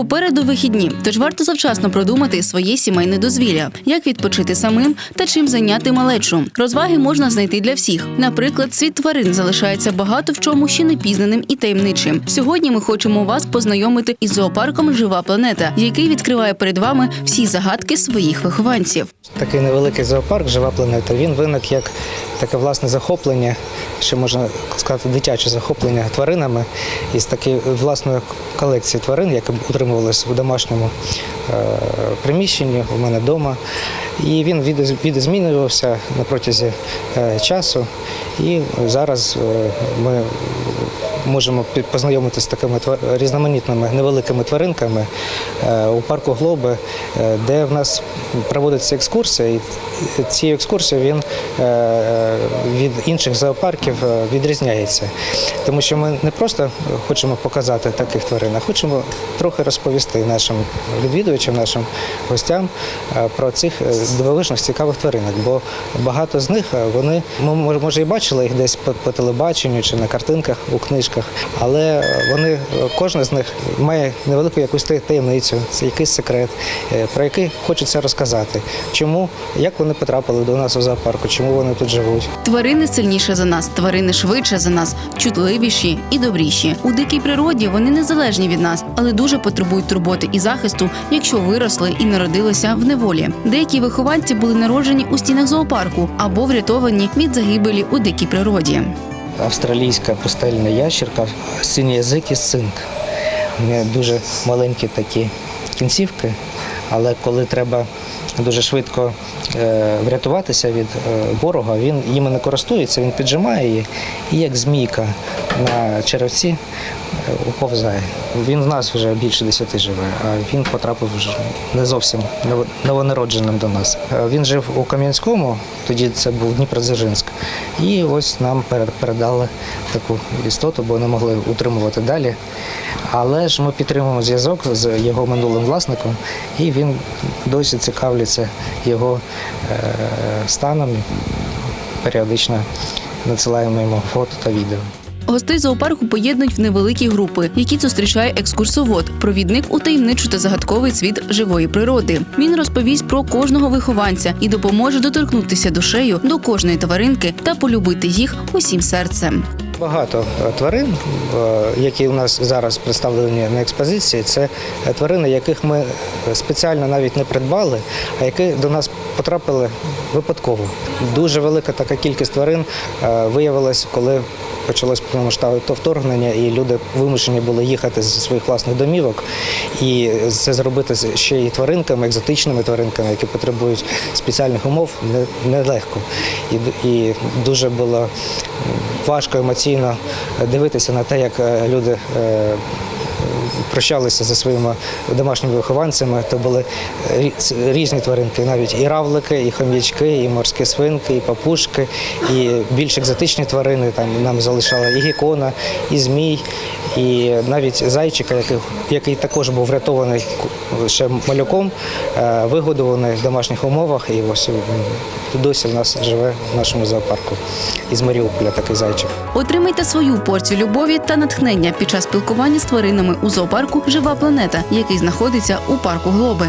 Попереду вихідні, тож варто завчасно продумати своє сімейне дозвілля, як відпочити самим та чим зайняти малечу. Розваги можна знайти для всіх. Наприклад, світ тварин залишається багато в чому ще не пізнаним і таємничим. Сьогодні ми хочемо вас познайомити із зоопарком Жива планета, який відкриває перед вами всі загадки своїх вихованців. Такий невеликий зоопарк Жива планета. Він виник як таке власне захоплення, ще можна сказати, дитяче захоплення тваринами із такої власної колекції тварин, яке утримувалися у домашньому е, приміщенні у мене вдома. І він відзмінювався на протязі е, часу. І зараз е, ми можемо познайомитися з такими різноманітними невеликими тваринками е, у парку Глоби, е, де в нас проводиться екскурсія. І цією екскурсією він е, від інших зоопарків відрізняється. Тому що ми не просто хочемо показати таких тварин, а хочемо трохи розповісти нашим відвідувачам, нашим гостям про цих дивовижних цікавих тваринок. Бо багато з них вони ми може- і бачили їх десь по телебаченню чи на картинках у книжках, але вони кожна з них має невелику якусь таємницю, це якийсь секрет, е, про який хочеться розказати. Чому як вони потрапили до нас у зоопарку, чому вони тут живуть. Тварини сильніше за нас, тварини швидше за нас, чутливіші і добріші. У дикій природі вони незалежні від нас, але дуже потребують турботи і захисту, якщо виросли і народилися в неволі. Деякі вихованці були народжені у стінах зоопарку або врятовані від загибелі у дикій природі. Австралійська пустельна ящерка, синьоязикий цинк. Вони дуже маленькі такі кінцівки, але коли треба дуже швидко е, врятуватися від е, ворога, він їми не користується, він піджимає її і як змійка на черевці е, уповзає. Він в нас вже більше десяти живе, а він потрапив не зовсім новонародженим до нас. Він жив у Кам'янському, тоді це був Дніпродзержинськ. І ось нам передали таку істоту, бо не могли утримувати далі. Але ж ми підтримуємо зв'язок з його минулим власником, і він досі цікавиться його е, станом. Періодично надсилаємо йому фото та відео. Гостей зоопарку поєднують в невеликі групи, які зустрічає екскурсовод, провідник у таємничу та загадковий світ живої природи. Він розповість про кожного вихованця і допоможе доторкнутися душею до кожної тваринки та полюбити їх усім серцем. Багато е, тварин, е, які у нас зараз представлені на експозиції, це е, тварини, яких ми спеціально навіть не придбали, а які до нас потрапили випадково. Дуже велика така кількість тварин виявилась, коли почалось повномасштабне то вторгнення, і люди вимушені були їхати зі своїх власних домівок. І це зробити ще і тваринками, екзотичними тваринками, які потребують спеціальних умов, не- нелегко. І, і дуже було важко емоційно дивитися на те, як е, люди е, прощалися зі своїми домашніми вихованцями. То були різні тваринки, навіть і равлики, і хом'ячки, і морські свинки, і папушки, і більш екзотичні тварини. Там нам залишали і гікона, і змій, і навіть зайчика, який, який також був врятований ще малюком, е, вигодований в домашніх умовах. І ось досі в нас живе в нашому зоопарку. Із Маріуполя такий зайчик. Отримайте свою порцію любові та натхнення під час спілкування з у зоопарку Жива планета, який знаходиться у парку Глоби.